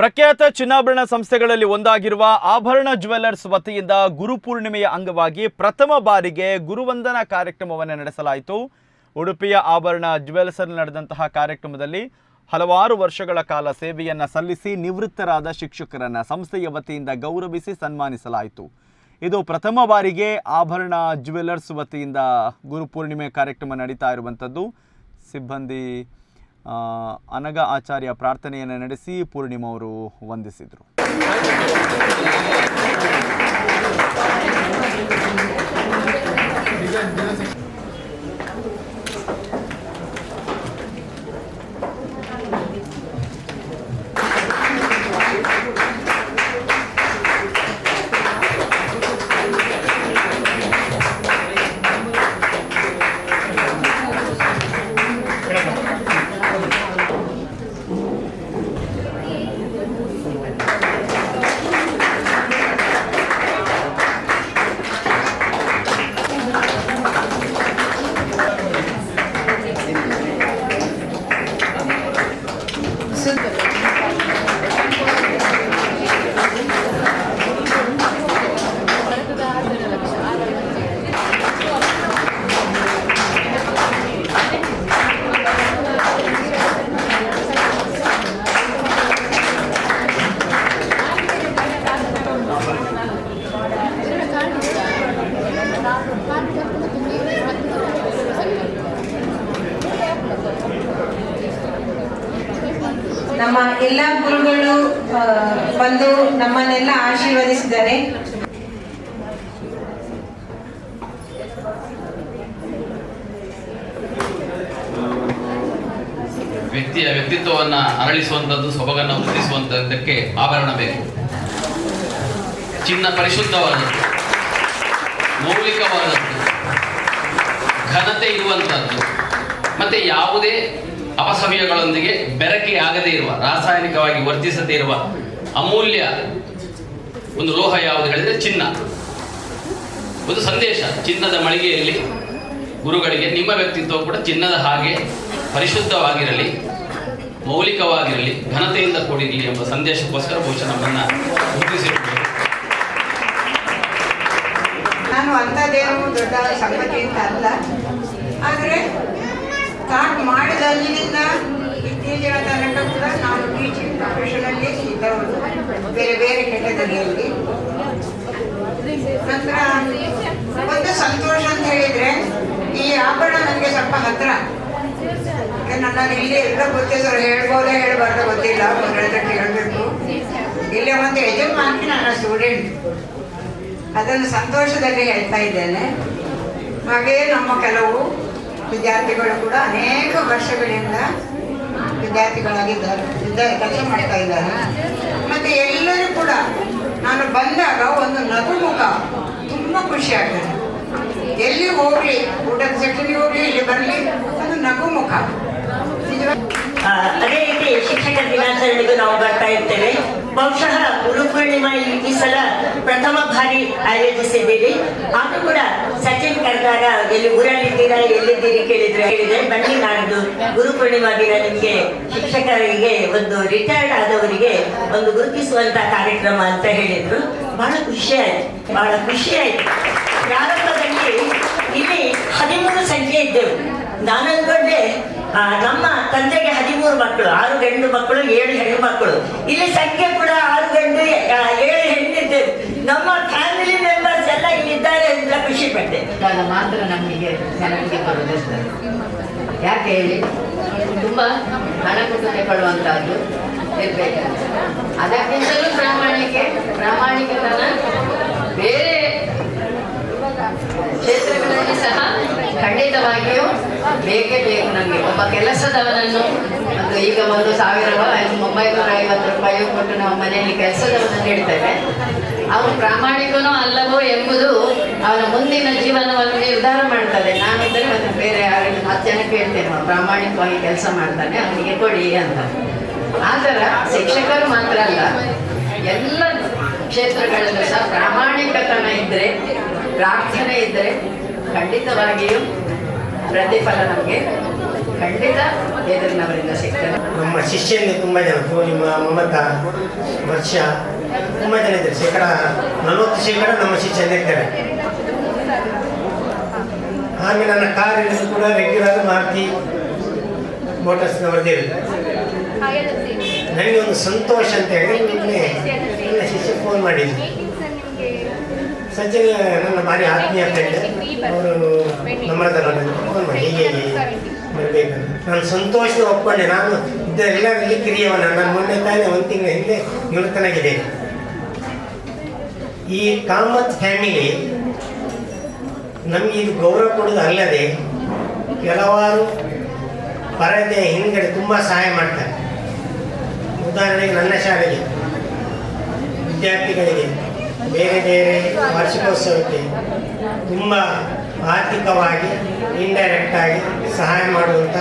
ಪ್ರಖ್ಯಾತ ಚಿನ್ನಾಭರಣ ಸಂಸ್ಥೆಗಳಲ್ಲಿ ಒಂದಾಗಿರುವ ಆಭರಣ ಜ್ಯುವೆಲ್ಲರ್ಸ್ ವತಿಯಿಂದ ಗುರುಪೂರ್ಣಿಮೆಯ ಅಂಗವಾಗಿ ಪ್ರಥಮ ಬಾರಿಗೆ ಗುರುವಂದನಾ ಕಾರ್ಯಕ್ರಮವನ್ನು ನಡೆಸಲಾಯಿತು. ಉಡುಪಿಯ ಆಭರಣ ಜ್ಯುವೆಲ್ಸಲ್ಲಿ ನಡೆದಂತಹ ಕಾರ್ಯಕ್ರಮದಲ್ಲಿ ಹಲವಾರು ವರ್ಷಗಳ ಕಾಲ ಸೇವೆಯನ್ನು ಸಲ್ಲಿಸಿ ನಿವೃತ್ತರಾದ ಶಿಕ್ಷಕರನ್ನು ಸಂಸ್ಥೆಯ ವತಿಯಿಂದ ಗೌರವಿಸಿ ಸನ್ಮಾನಿಸಲಾಯಿತು. ಇದು ಪ್ರಥಮ ಬಾರಿಗೆ ಆಭರಣ ಜ್ಯುವೆಲ್ಲರ್ಸ್ ವತಿಯಿಂದ ಗುರುಪೂರ್ಣಿಮೆ ಕಾರ್ಯಕ್ರಮ ನಡೀತಾ ಇರುವಂಥದ್ದು ಸಿಬ್ಬಂದಿ ಅನಗ ಆಚಾರ್ಯ ಪ್ರಾರ್ಥನೆಯನ್ನು ನಡೆಸಿ ಪೂರ್ಣಿಮಾ ಅವರು ವಂದಿಸಿದರು. ನಮ್ಮ ಎಲ್ಲ ಗುರುಗಳು ಬಂದು ನಮ್ಮನ್ನೆಲ್ಲ ಆಶೀರ್ವದಿಸಿದ್ದಾರೆ. ವ್ಯಕ್ತಿಯ ವ್ಯಕ್ತಿತ್ವವನ್ನ ಅರಳಿಸುವಂಥದ್ದು, ಸೊಬಗನ್ನು ವೃದ್ಧಿಸುವಂಥದ್ದಕ್ಕೆ ಆಭರಣ ಬೇಕು. ಚಿನ್ನ ಪರಿಶುದ್ಧವಾದದ್ದು ಮೌಲಿಕವಾದದ್ದು ಘನತೆ ಇರುವಂಥದ್ದು. ಮತ್ತೆ ಯಾವುದೇ ಅಪಸಮಯಗಳೊಂದಿಗೆ ಬೆರಕೆ ಆಗದೇ ಇರುವ, ರಾಸಾಯನಿಕವಾಗಿ ವರ್ತಿಸದೇ ಇರುವ ಅಮೂಲ್ಯ ಒಂದು ಲೋಹ ಯಾವುದು ಹೇಳಿದ್ರೆ ಚಿನ್ನ. ಒಂದು ಸಂದೇಶ, ಚಿನ್ನದ ಮಳಿಗೆಯಲ್ಲಿ ಗುರುಗಳಿಗೆ, ನಿಮ್ಮ ವ್ಯಕ್ತಿತ್ವ ಕೂಡ ಚಿನ್ನದ ಹಾಗೆ ಪರಿಶುದ್ಧವಾಗಿರಲಿ, ಮೌಲಿಕವಾಗಿರಲಿ, ಘನತೆಯಿಂದ ಕೂಡಿರಲಿ ಎಂಬ ಸಂದೇಶಕ್ಕೋಸ್ಕರ ಬಹುಶಃ ನಮ್ಮನ್ನ ನಾನು ಅಂಥದ್ದೇನು ದೊಡ್ಡ ಸಂಗತಿ ಅಂತ ಆದರೆ ಸ್ಟಾರ್ಟ್ ಮಾಡಿದಾಗಿನಿಂದ ಇತ್ತೀಚಿನ ತನಕ ಕೂಡ ನಾನು ಟೀಚಿಂಗ್ ಪ್ರೊಫೆಷನಲ್ಲಿ ಇದ್ದವರು ಬೇರೆ ಬೇರೆ ಕೆಟಗರಿಯಲ್ಲಿ. ನಂತರ ಒಂದು ಸಂತೋಷ ಅಂತ ಹೇಳಿದ್ರೆ, ಈ ಆಭರಣ ನನಗೆ ಸ್ವಲ್ಪ ಹತ್ರ. ನನ್ನ ಇಲ್ಲಿ ಎಲ್ಲ ಗೊತ್ತಿದ್ದಾರೆ ಹೇಳ್ಬೋದೇ ಹೇಳ್ಬಾರ್ದು ಗೊತ್ತಿಲ್ಲ ಹೇಳಿದಕ್ಕೆ ಕೇಳಬೇಕು. ಇಲ್ಲೇ ಒಂದು ಯಜಮಾನಿ ನನ್ನ ಸ್ಟೂಡೆಂಟ್ ಅದನ್ನು ಸಂತೋಷದಲ್ಲಿ ಹೇಳ್ತಾ ಇದ್ದೇನೆ. ಹಾಗೆಯೇ ನಮ್ಮ ಕೆಲವು ವಿದ್ಯಾರ್ಥಿಗಳು ಕೂಡ ಅನೇಕ ವರ್ಷಗಳಿಂದ ವಿದ್ಯಾರ್ಥಿಗಳಾಗಿದ್ದಾರೆ. ಕೆಲಸ ಮಾಡ್ತಾ ಇದ್ದಾರೆ. ಮತ್ತೆ ಎಲ್ಲರೂ ಕೂಡ ನಾನು ಬಂದಾಗ ಒಂದು ನಗುಮುಖ ತುಂಬ ಖುಷಿ ಆಗ್ತದೆ. ಎಲ್ಲಿ ಹೋಗ್ಲಿ, ಊಟದ ಸೆಕ್ಷನ್ಗೆ ಹೋಗ್ಲಿ, ಇಲ್ಲಿ ಬರಲಿ ಒಂದು ನಗುಮುಖ. ಮುಖ ಅದೇ ರೀತಿ ಶಿಕ್ಷಕ ದಿನಾಚರಣೆಗೂ ನಾವು ಬರ್ತಾ ಇರ್ತೇವೆ. ಬಹುಶಃ ಗುರು ಪೂರ್ಣಿಮಾ ಈ ಸಲ ಪ್ರಥಮ ಬಾರಿ ಆಯೋಜಿಸಿದ್ದೀವಿ ಅದು ಕೂಡ ಸಚಿನ್ ಕರೆದಾಗ ಎಲ್ಲಿ ಊರಲ್ಲಿದ್ದೀರಾ, ಎಲ್ಲಿದ್ದೀರಿ ಕೇಳಿದ್ರೆ ಹೇಳಿದ್ರೆ ಬನ್ನಿ ನಾಡ್ದು ಗುರು ಪೂರ್ಣಿಮಾ ದಿನ ನಿಮಗೆ ಶಿಕ್ಷಕರಿಗೆ ಒಂದು ರಿಟೈರ್ಡ್ ಆದವರಿಗೆ ಒಂದು ಗುರುತಿಸುವಂತ ಕಾರ್ಯಕ್ರಮ ಅಂತ ಹೇಳಿದ್ರು. ಬಹಳ ಖುಷಿ ಆಯ್ತು, ಬಹಳ ಖುಷಿ ಆಯ್ತು. ಪ್ರಾರಂಭದಲ್ಲಿ ಇಲ್ಲಿ ಹದಿಮೂರು ಸಂಖ್ಯೆ ಇದ್ದೆವು. ನಾನು ಅನ್ಕೊಂಡೆ ನಮ್ಮ ತಂದೆಗೆ ಹದಿಮೂರು ಮಕ್ಕಳು, ಆರು ಗಂಡು ಮಕ್ಕಳು, ಏಳು ಹೆಣ್ಣು ಮಕ್ಕಳು. ಇಲ್ಲಿ ಸಂಖ್ಯೆ ಕೂಡ ಆರು ಗಂಡು ಏಳು ಹೆಣ್ಣಿದ್ದೆ. ನಮ್ಮ ಫ್ಯಾಮಿಲಿ ಮೆಂಬರ್ಸ್ ಎಲ್ಲ ಇಲ್ಲಿದ್ದಾರೆ ಅಂತ ಖುಷಿ ಪಟ್ಟೆ. ಮಾತ್ರ ನಮಗೆ ನೆನಪಿಗೆ ಬರುವುದಿರ್ತದೆ ಯಾಕೆ ಹೇಳಿ? ತುಂಬ ಹಣ ಕೊಟ್ಟು ಕೊಡುವಂತಹದ್ದು ಅದಕ್ಕಿಂತಲೂ ಪ್ರಾಮಾಣಿಕೆ, ಪ್ರಾಮಾಣಿಕತನ ಬೇರೆ ಕ್ಷೇತ್ರಗಳಲ್ಲಿ ಸಹ ಖಂಡಿತವಾಗಿಯೂ ಬೇಕೇ ಬೇಕು ನನಗೆ ಒಬ್ಬ ಕೆಲಸದವನನ್ನು, ಒಂದು ಈಗ ಒಂದು ಸಾವಿರ ಒಂಬೈನೂರ ಐವತ್ತು ರೂಪಾಯಿ ಕೊಟ್ಟು ನಾವು ಮನೆಯಲ್ಲಿ ಕೆಲಸದವನನ್ನು ನೀಡ್ತೇವೆ ಅವನು ಪ್ರಾಮಾಣಿಕನೋ ಅಲ್ಲವೋ ಎಂಬುದು ಅವನ ಮುಂದಿನ ಜೀವನವನ್ನು ನಿರ್ಧಾರ ಮಾಡ್ತದೆ. ನಾನಿದ್ದರೆ ಮತ್ತೆ ಬೇರೆ ಯಾರಿಗೂ ಹತ್ತು ಜನ ಕೇಳ್ತೇನೆ. ಅವ್ನು ಪ್ರಾಮಾಣಿಕವಾಗಿ ಕೆಲಸ ಮಾಡ್ತಾನೆ, ಅವನಿಗೆ ಕೊಡಿ ಅಂತ. ಆ ಶಿಕ್ಷಕರು ಮಾತ್ರ ಅಲ್ಲ, ಎಲ್ಲ ಕ್ಷೇತ್ರಗಳಲ್ಲೂ ಸಹ ಪ್ರಾಮಾಣಿಕತನ ಇದ್ದರೆ, ಪ್ರಾರ್ಥನೆ ಇದ್ದರೆ ಖಂಡಿತವಾಗಿಯೂ ಪ್ರತಿಫಲ ನಮಗೆ ಖಂಡಿತ ಎದುರಿನವರಿಂದ ಸಿಗ್ತದೆ. ನಮ್ಮ ಶಿಷ್ಯನೇ ತುಂಬ ಜನ ಪೂರ್ಣಿಮಾ ಮಮತಾ ವರ್ಷ ತುಂಬ ಜನ ಇದ್ದಾರೆ. ಶೇಕಡ ನಲವತ್ತು ಶೇಕಡ ನಮ್ಮ ಇರ್ತಾರೆ ಹಾಗೆ ನನ್ನ ಕಾರಿನಲ್ಲಿ ಕೂಡ ರೆಗ್ಯುಲರ್ ಮಾರುತಿ ಮೋಟರ್ಸ್ನವರದೇ ಇರುತ್ತೆ. ನನಗೆ ಒಂದು ಸಂತೋಷ ಅಂತ ಹೇಳಿ ನಿನ್ನೆ ನನ್ನ ಶಿಷ್ಯ ಫೋನ್ ಮಾಡಿದ್ರು. ಸಜ್ಜನ ನನ್ನ ಭಾರಿ ಆತ್ಮೀಯ ಫ್ರೆಂಡ್ ಅವರು ನಮ್ಮ ಫೋನ್ ಹೀಗೆ ನಾನು ಸಂತೋಷ ಒಪ್ಕೊಂಡೆ. ನಾನು ಇದೆಲ್ಲರಲ್ಲಿ ಕಿರಿಯವನ. ನಾನು ಮೊನ್ನೆ ತಾನೇ ಒಂದು ತಿಂಗಳ ಹಿಂದೆ ನಿವೃತ್ತನಾಗಿದೆ ಈ ಕಾಮತ್ ಫ್ಯಾಮಿಲಿ ನಮಗೆ ಇದು ಗೌರವ ಕೊಡೋದು ಅಲ್ಲದೆ ಕೆಲವಾರು ಪರದೆಯ ಹಿಂದ್ಗಡೆ ತುಂಬ ಸಹಾಯ ಮಾಡ್ತಾರೆ. ಉದಾಹರಣೆಗೆ ನನ್ನ ಶಾಲೆಗೆ ವಿದ್ಯಾರ್ಥಿಗಳಿಗೆ ಬೇರೆ ಬೇರೆ ವಾರ್ಷಿಕೋತ್ಸವಕ್ಕೆ ತುಂಬ ಆರ್ಥಿಕವಾಗಿ ಇಂಡೈರೆಕ್ಟಾಗಿ ಸಹಾಯ ಮಾಡುವಂಥ